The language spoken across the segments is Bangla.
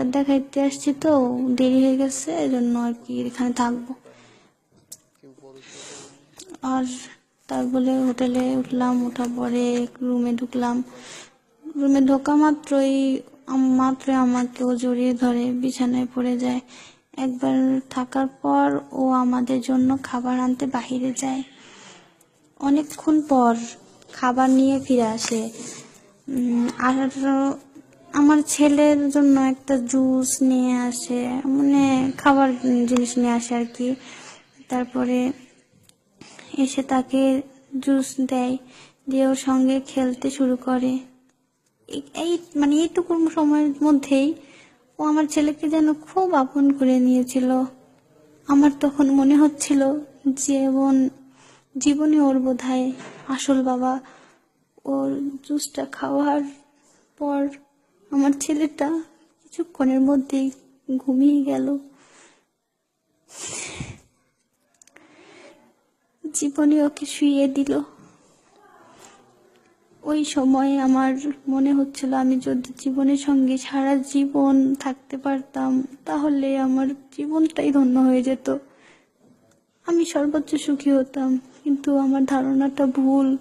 ডাক্তার দেখাইতে আসছি তো, দেরি হয়ে গেছে এই জন্য আর কি এখানে থাকব। আর তার বলে হোটেলে উঠলাম ওঠার পরে রুমে ঢুকলাম। রুমে ঢোকা মাত্রই মাত্র আমাকে ও জড়িয়ে ধরে, বিছানায় পড়ে যায়। একবার থাকার পর ও আমাদের জন্য খাবার আনতে বাহিরে যায়। অনেকক্ষণ পর খাবার নিয়ে ফিরে আসে। আর আমার ছেলের জন্য একটা জুস নিয়ে আসে মানে খাবার জিনিস নিয়ে আসে আর কি। তারপরে এসে তাকে জুস দেয়, দিয়ে ওর সঙ্গে খেলতে শুরু করে। এই- মানে এইটুকু সময়ের মধ্যেই ও আমার ছেলেকে যেন খুব আপন করে নিয়েছিল। আমার তখন মনে হচ্ছিল জীবন, জীবনে ওর বোধহয় আসল বাবা। ওর জুসটা খাওয়ার পর আমার ছেলেটা কিছুক্ষণের মধ্যেই ঘুমিয়ে গেল। জীবনে ওকে শুইয়ে দিল। ওই সময় আমার মনে হচ্ছিল আমি যদি জীবনের সঙ্গে সারা জীবন থাকতে পারতাম, তাহলে আমার জীবনটাই ধন্য হয়ে যেত। আমি সর্বোচ্চ সুখী হতাম, কিন্তু আমার ধারণাটা ভুল।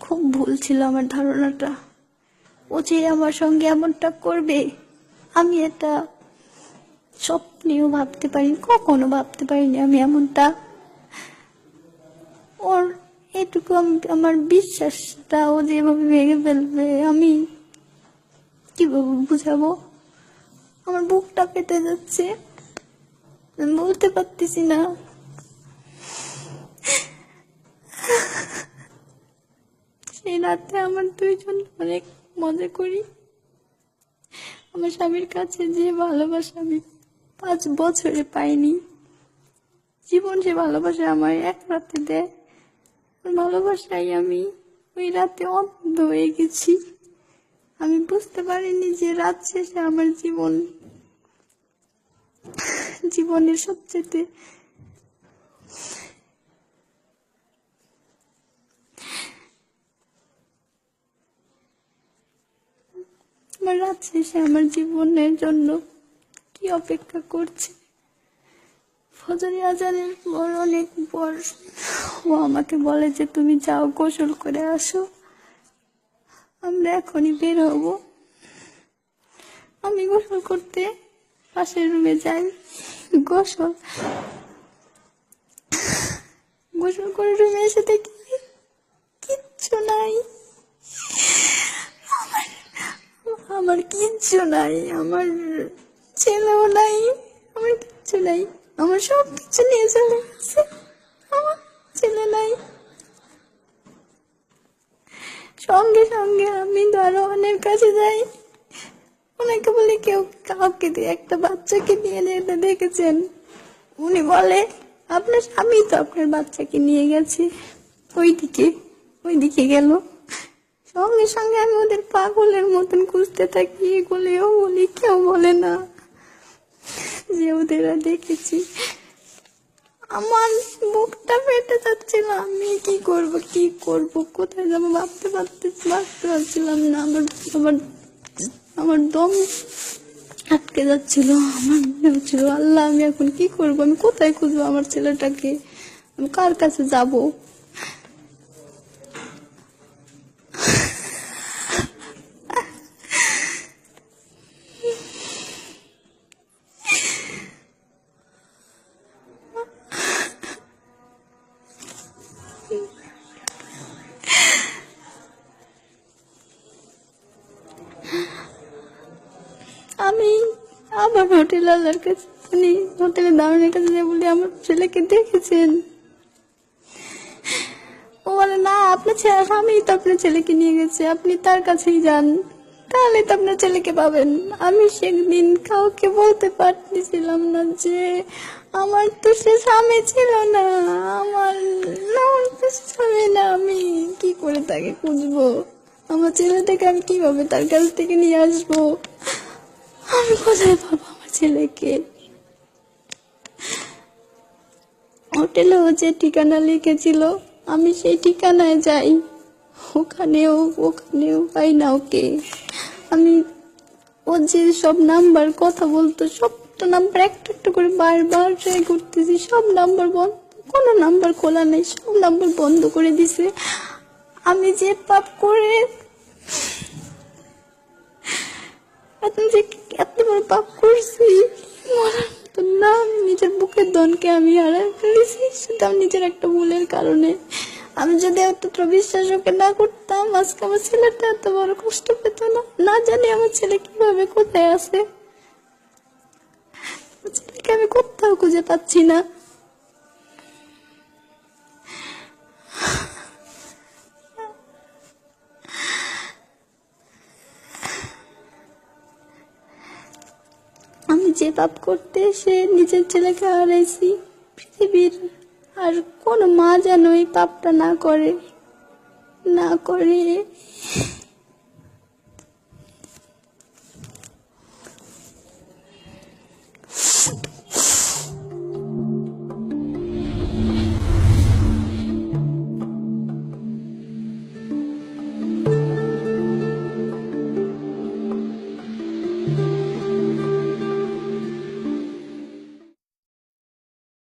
খুব ভুল ছিল আমার ধারণাটা। ও যে আমার সঙ্গে এমনটা করবে, আমি এটা স্বপ্নেও ভাবতে পারিনি, কখনো ভাবতে পারিনি আমি এমনটা। ওর এটুকু আমি- আমার বিশ্বাসটা ও যেভাবে ভেঙে ফেলবে, আমি কীভাবে বুঝাবো? আমার বুকটা পেতে যাচ্ছে বলতে পারতেছি না। সেই রাতে আমার দুইজন অনেক মজা করি। আমার স্বামীর কাছে যে ভালোবাসা আমি পাঁচ বছরে পাইনি, জীবন সে ভালোবাসা আমার এক রাতে দেয় ওর ভালোবাসায় আমি ওই রাতে অন্ধ হয়ে গেছি। আমি বুঝতে পারিনি যে রাত শেষে আমার জীবন, জীবনের সবচেয়ে আমার রাত শেষে আমার জীবনের জন্য। কি অপেক্ষা করছে? ফজরি আজানের পর অনেক পর ও আমাকে বলে যে, তুমি যাও, গোসল করে আসো। আমরা এখনই বের হব। আমি গোসল করতে পাশের রুমে যাই। গোসল গোসল করে রুমে এসে দেখি কিচ্ছু নাই আমার আমার কিচ্ছু নাই, আমার ছেলেও নাই, আমার কিচ্ছু নাই, আমার সব কিছু নিয়ে চলে গেছে। আমার ছেলে নাই। সঙ্গে সঙ্গে আমি দারোয়ানের কাছে যাই। ওনাকে বলে, কেউ কাউকে দিয়ে একটা বাচ্চাকে নিয়ে যেতে দেখেছেন? উনি বলে, আপনার স্বামী তো আপনার বাচ্চাকে নিয়ে গেছে। ওইদিকে ওইদিকে গেল। সঙ্গে সঙ্গে আমি ওদের পাগলের মতন খুঁজতে থাকি। এগুলিও বলি কেউ বলে না যে ওদের দেখেছি। আমার বুকটা ফেটে যাচ্ছিল। আমি কি করব কি করব, কোথায় যাব ভাবতে ভাবতে ভাবতে পারছিলাম না। আমার আমার আমার দম আটকে যাচ্ছিল। আমার মনে হচ্ছিল, আল্লাহ, আমি এখন কি করব? আমি কোথায় খুঁজবো আমার ছেলেটাকে? আমি কার কাছে যাব আমি আবার হোটেল আলার কাছে মানে হোটেলের দারুণের কাছে যে বলি, আমার ছেলেকে দেখেছেন। ও বলে, না, আপনার ছেলে স্বামী তো আপনার ছেলেকে নিয়ে গেছে, আপনি তার কাছেই যান। তাহলে তো আপনার ছেলেকে পাবেন। আমি সেদিন কাউকে বলতে পারতেছিলাম না যে, আমার তো সে স্বামী ছিল না, আমার আমার স্বামী না, আমি কি করে তাকে খুঁজবো? আমার ছেলেটাকে আমি কীভাবে তার কাছ থেকে নিয়ে আসব? আমি কোথায় পাবো আমার ছেলেকে? হোটেলেও যে ঠিকানা লিখেছিল, আমি সেই ঠিকানায় যাই। ওখানেও ওখানেও পাই না ওকে। আমি ও যে সব নাম্বার, কথা বলতো সবটা নাম্বার একটা একটা করে বারবার ট্রাই করতেছি, সব নাম্বার বন্ধ, কোনো নাম্বার খোলা নেই, সব নাম্বার বন্ধ করে দিছে। আমি যে পাপ করে যে এত বড় পাপ করছি। মরার মতো নিজের বুকের ধনকে আমি হারাই ফেলেছি নিজের একটা ভুলের কারণে। আমি যদি এতটা বিশ্বাস না করতাম, আজকে আমার ছেলেটা এত বড় কষ্ট পেত না। না জানি আমার ছেলে কীভাবে কোথায় আছে। ছেলেকে আমি কোথাও খুঁজে পাচ্ছি না। যে পাপ করতে সে নিজের ছেলেকে হারাইছি। পৃথিবীর আর কোনো মা যেন এই পাপটা না করে না করে